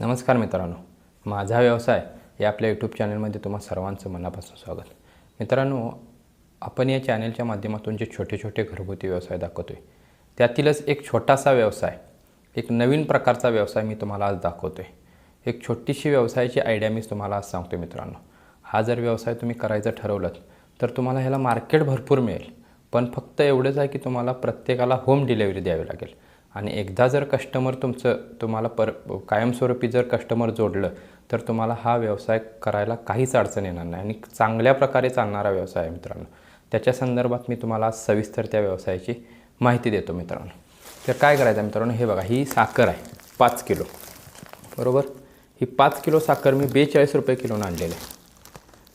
नमस्कार मित्रांनो. माझा व्यवसाय या आपल्या यूट्यूब चॅनलमध्ये तुम्हा सर्वांचं मनापासून स्वागत. मित्रांनो आपण या चॅनलच्या माध्यमातून जे छोटे छोटे घरगुती व्यवसाय दाखवतो आहे त्यातीलच एक छोटासा व्यवसाय एक नवीन प्रकारचा व्यवसाय मी तुम्हाला आज दाखवतो आहे एक छोटीशी व्यवसायाची आयडिया मी तुम्हाला आज सांगतो मित्रांनो. हा जर व्यवसाय तुम्ही करायचं ठरवलं तर तुम्हाला ह्याला मार्केट भरपूर मिळेल. पण फक्त एवढंच आहे की तुम्हाला प्रत्येकाला होम डिलेवरी द्यावी लागेल. आणि एकदा जर कस्टमर तुमचं तुम्हाला पर कायमस्वरूपी जर कस्टमर जोडलं तर तुम्हाला हा व्यवसाय करायला काहीच अडचण येणार नाही. आणि चांगल्या प्रकारे चालणारा व्यवसाय आहे मित्रांनो. त्याच्या संदर्भात मी तुम्हाला सविस्तर त्या व्यवसायाची माहिती देतो मित्रांनो. तर काय करायचं आहे मित्रांनो? हे बघा ही साखर आहे पाच किलो. बरोबर? ही पाच किलो साखर मी बेचाळीस रुपये किलोनं आणलेलं आहे.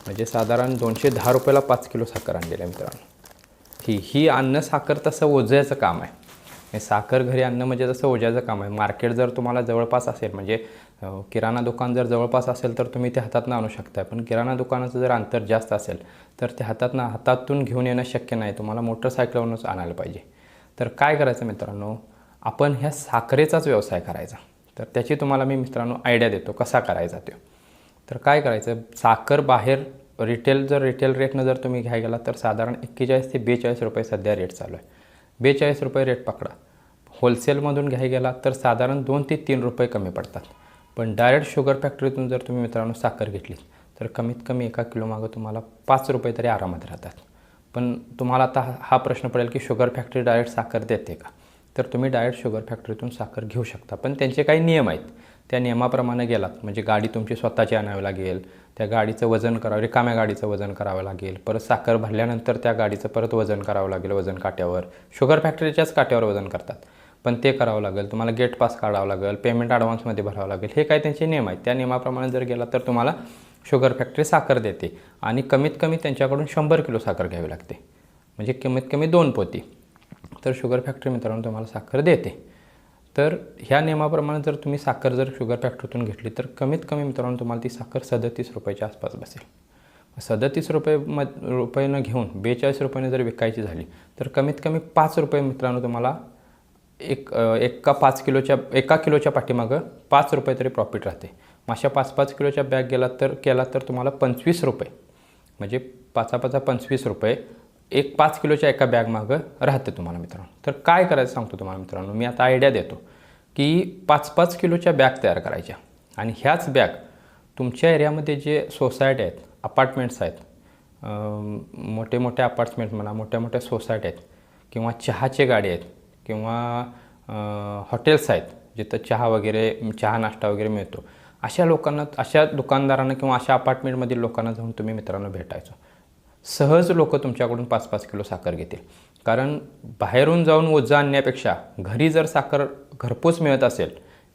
म्हणजे साधारण दोनशे दहा रुपयाला पाच किलो साखर आणलेली आहे मित्रांनो. ही ही अन्न साखर तसं ओझ्याचं काम आहे. साखर घरी आणणं म्हणजे जसं ओझ्याचं काम आहे. मार्केट जर तुम्हाला जवळपास असेल म्हणजे किराणा दुकान जर जवळपास असेल तर तुम्ही ते हातातनं आणू शकता पण किराणा दुकानाचं जर अंतर जास्त असेल तर ते हातातनं हातातून घेऊन येणं शक्य नाही. तुम्हाला मोटरसायकलवरूनच आणायला पाहिजे. तर काय करायचं मित्रांनो? आपण ह्या साखरेचाच व्यवसाय करायचा. तर त्याची तुम्हाला मी मित्रांनो आयडिया देतो कसा करायचा तो तर काय करायचं? साखर बाहेर रिटेल जर रिटेल रेटनं जर तुम्ही घ्याय गेला तर साधारण एक्केचाळीस ते बेचाळीस रुपये सध्या रेट चालू आहे. बेचाळीस रुपये रेट पकडा. होलसेलमधून घ्याय गेला तर साधारण दोन ते तीन रुपये कमी पडतात. पण डायरेक्ट शुगर फॅक्टरीतून जर तुम्ही मित्रांनो साखर घेतली तर कमीत कमी एका किलोमागं तुम्हाला पाच रुपये तरी आरामात राहतात. पण तुम्हाला आता हा- हा प्रश्न पडेल की शुगर फॅक्टरी डायरेक्ट साखर देते का? तर तुम्ही डायरेक्ट शुगर फॅक्टरीतून साखर घेऊ शकता. पण त्यांचे काही नियम आहेत. त्या नियमाप्रमाणे गेलात. म्हणजे गाडी तुमची स्वतःची आणावी लागेल. त्या गाडीचं वजन करावं रिकाम्या गाडीचं वजन करावं लागेल. परत साखर भरल्यानंतर त्या गाडीचं परत वजन करावं लागेल वजन काट्यावर. शुगर फॅक्टरीच्याच काट्यावर वजन करतात. पण ते करावं लागेल. तुम्हाला गेट पास काढावं लागेल पेमेंट ॲडव्हान्समध्ये भरावं लागेल. हे काय त्यांचे नियम आहेत. त्या नियमाप्रमाणे जर गेला तर तुम्हाला शुगर फॅक्टरी साखर देते आणि कमीत कमी त्यांच्याकडून शंभर किलो साखर घ्यावी लागते. म्हणजे कमीत कमी दोन पोती. तर शुगर फॅक्टरी मित्रांनो तुम्हाला साखर देते. तर ह्या नियमाप्रमाणे जर तुम्ही साखर जर शुगर फॅक्टरीतून घेतली तर कमीत कमी मित्रांनो तुम्हाला ती साखर सदतीस रुपयाच्या आसपास बसेल. सदतीस रुपये म रुपयानं घेऊन बेचाळीस रुपयेनं जर विकायची झाली तर कमीत कमी पाच रुपये मित्रांनो तुम्हाला एक एका पाच किलोच्या एका किलोच्या पाठीमागं पाच रुपये तरी प्रॉफिट राहते. मग अशा पाच पाच किलोच्या बॅग गेला तर केला तर तुम्हाला पंचवीस रुपये. म्हणजे पाचा पाचा पंचवीस रुपये एक पाच किलोच्या एका बॅगमागं राहते तुम्हाला मित्रांनो. तर काय करायचं सांगतो तुम्हाला मित्रांनो? मी आता आयडिया देतो की पाच पाच किलोच्या बॅग तयार करायच्या. आणि ह्याच बॅग तुमच्या एरियामध्ये जे सोसायटी आहेत अपार्टमेंट्स आहेत मोठे मोठे अपार्टमेंट म्हणा मोठ्या मोठ्या सोसायटी आहेत किंवा चहाचे गाडी आहेत किंवा हॉटेल्स आहेत जिथं चहा वगैरे चहा नाश्ता वगैरे मिळतो. अशा लोकांना अशा दुकानदारांना किंवा अशा अपार्टमेंटमधील लोकांना जाऊन तुम्ही मित्रांनो भेटायचो. सहज लोक तुमच्याकडून पाच पाच किलो साखर घेतील. कारण बाहेरून जाऊन ओझं आणण्यापेक्षा घरी जर साखर घरपोच मिळत असेल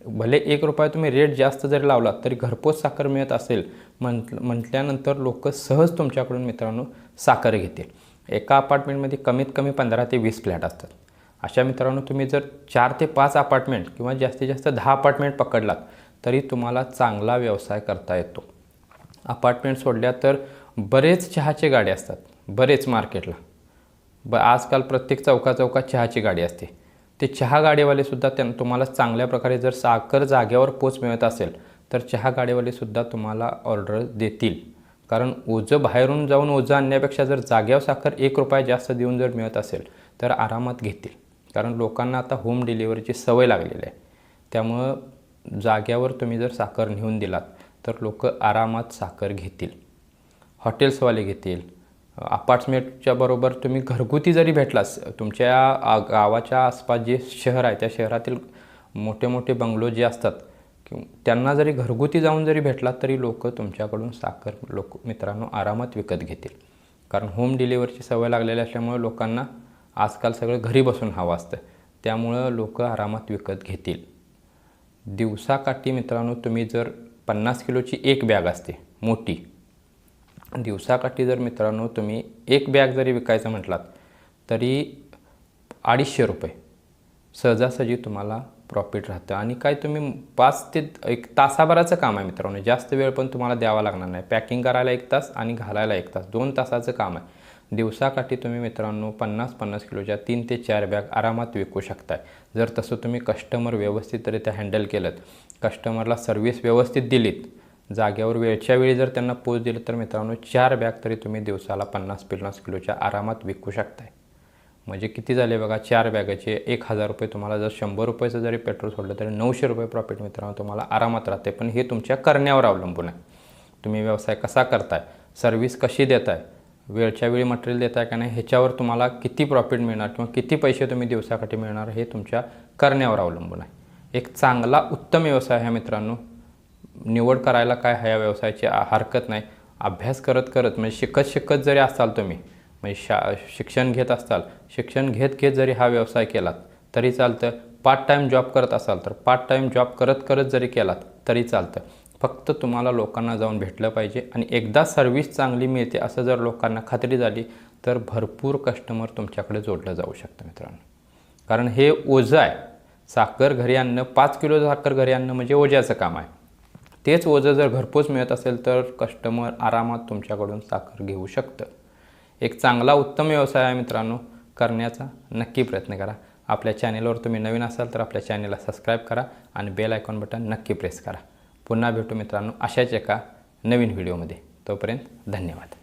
भले एक रुपया तुम्ही रेट जास्त जरी लावला तरी घरपोच साखर मिळत असेल म्हंट म्हटल्यानंतर लोक सहज तुमच्याकडून मित्रांनो साखर घेतील. एका अपार्टमेंटमध्ये कमीत कमी पंधरा ते वीस फ्लॅट असतात. अशा मित्रांनो तुम्ही जर चार ते पाच अपार्टमेंट किंवा जास्तीत जास्त दहा अपार्टमेंट पकडलात तरी तुम्हाला चांगला व्यवसाय करता येतो. अपार्टमेंट सोडल्या तर बरेच चहाचे गाडी असतात बरेच मार्केटला ब आजकाल प्रत्येक चौका चौकात चहाची गाडी असते. ते चहा गाडीवालेसुद्धा त्यां तुम्हाला चांगल्या प्रकारे जर साखर जागेवर पोच मिळत असेल तर चहा गाडीवालेसुद्धा तुम्हाला ऑर्डर देतील. कारण ओझं बाहेरून जाऊन ओझं आणण्यापेक्षा जर जाग्यावर साखर एक रुपया जास्त देऊन जर मिळत असेल तर आरामात घेतील. कारण लोकांना आता होम डिलिव्हरीची सवय लागलेली आहे. त्यामुळं जाग्यावर तुम्ही जर साखर नेऊन दिलात तर लोक आरामात साखर घेतील. हॉटेल्सवाले घेतील. अपार्टमेंटच्या बरोबर तुम्ही घरगुती जरी भेटलास तुमच्या आ- गावाच्या आसपास जे शहर आहे त्या शहरातील मोठे मोठे बंगलो जे असतात किंवा त्यांना जरी घरगुती जाऊन जरी भेटलात तरी लोक तुमच्याकडून साखर लोक मित्रांनो आरामात विकत घेतील. कारण होम डिलिव्हरीची सवय लागलेली असल्यामुळे लोकांना आजकाल सगळं घरी बसून हवं असतं. त्यामुळं लोक आरामात विकत घेतील. दिवसाकाठी मित्रांनो तुम्ही जर पन्नास किलोची एक बॅग असते मोठी. दिवसाकाठी जर मित्रांनो तुम्ही एक बॅग जरी विकायचं म्हटलात तरी अडीचशे रुपये. सहजासहजी तुम्हाला प्रॉफिट राहतं. आणि काय तुम्ही पाच ते एक तासाभराचं काम आहे मित्रांनो. जास्त वेळ पण तुम्हाला द्यावा लागणार नाही. पॅकिंग करायला एक तास आणि घालायला एक तास. दोन तासाचं काम आहे. दिवसाकाठी तुम्ही मित्रांनो पन्नास पन्नास किलोच्या तीन ते चार बॅग आरामात विकू शकताय. जर तसं तुम्ही कस्टमर व्यवस्थितरित्या हँडल केलं कस्टमरला सर्व्हिस व्यवस्थित दिलीत जागेवर वेळच्या वेळी जर त्यांना पोच दिलं तर मित्रांनो चार बॅग तरी तुम्ही दिवसाला पन्नास पन्नास किलोच्या आरामात विकू शकताय. म्हणजे किती झाले बघा चार बॅगाचे एक हजार रुपये तुम्हाला जर शंभर रुपयाचं जरी पेट्रोल सोडलं तरी नऊशे रुपये प्रॉफिट मित्रांनो तुम्हाला आरामात राहते पण हे तुमच्या करण्यावर अवलंबून आहे. तुम्ही व्यवसाय कसा करताय? सर्व्हिस कशी देताय? वेळच्या वेळी मटेरियल देताय का नाही ह्याच्यावर तुम्हाला किती प्रॉफिट मिळणार किंवा किती पैसे तुम्ही दिवसाकाठी मिळणार हे तुमच्या करण्यावर अवलंबून आहे. एक चांगला उत्तम व्यवसाय आहे मित्रांनो. निवड करायला काय ह्या व्यवसायाची हरकत नाही. अभ्यास करत करत म्हणजे शिकत शिकत जरी असाल तुम्ही म्हणजे शा शिक्षण घेत असाल शिक्षण घेत घेत जरी हा व्यवसाय केलात तरी चालतं. पार्ट टाईम जॉब करत असाल तर पार्ट टाईम जॉब करत करत जरी केलात तरी चालतं. फक्त तुम्हाला लोकांना जाऊन भेटलं पाहिजे आणि एकदा सर्व्हिस चांगली मिळते असं जर लोकांना खात्री झाली तर भरपूर कस्टमर तुमच्याकडे जोडलं जाऊ शकतं मित्रांनो. कारण हे ओझं आहे. साखर घरी आणणं पाच किलो साखर घरी आणणं म्हणजे ओझ्याचं काम आहे. तेच ओझं जर घरपोच मिळत असेल तर कस्टमर आरामात तुमच्याकडून साखर घेऊ शकतं. एक चांगला उत्तम व्यवसाय आहे मित्रांनो. करण्याचा नक्की प्रयत्न करा. आपल्या चॅनेलवर तुम्ही नवीन असाल तर आपल्या चॅनेलला सबस्क्राईब करा आणि बेल आयकॉन बटन नक्की प्रेस करा. पुन्हा भेटू मित्रांनो. अशाच एका नवीन व्हिडिओमध्ये. तोपर्यंत धन्यवाद.